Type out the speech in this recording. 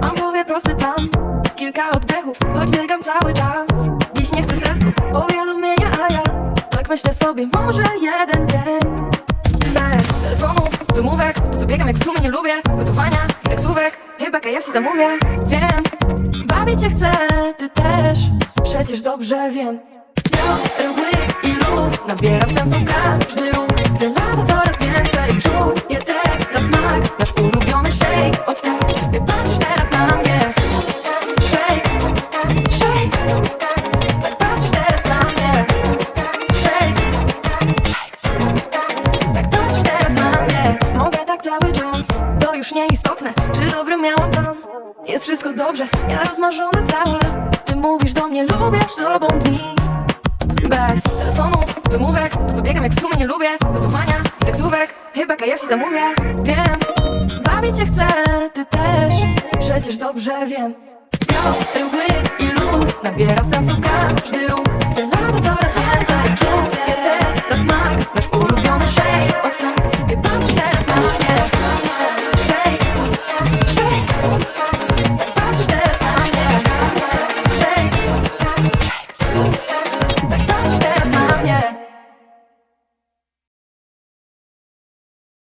Mam w głowie prosty plan Kilka oddechów, choć biegam cały czas. Dziś nie chcę stresu, powiadomienia, a ja Tak myślę sobie, może jeden dzień. Bez telefonów, wymówek Po co biegam jak w sumie nie lubię. Gotowania taksówek Chyba KFC zamówię, wiem Bawić się chcę, ty też Przecież dobrze wiem. Biorę łyk i luz Nabiera sensu każdy To już nieistotne Czy dobry miałam plan. Jest wszystko dobrze Ja rozmarzona cała. Ty mówisz do mnie Lubię z tobą dni. Bez telefonów, wymówek Po co biegam jak w sumie nie lubię Gotowania. I taksówek Chyba KFC zamówię. Wiem, bawić się chcę Ty też, przecież dobrze wiem. Biorę łyk i luz Nabiera sensu każdy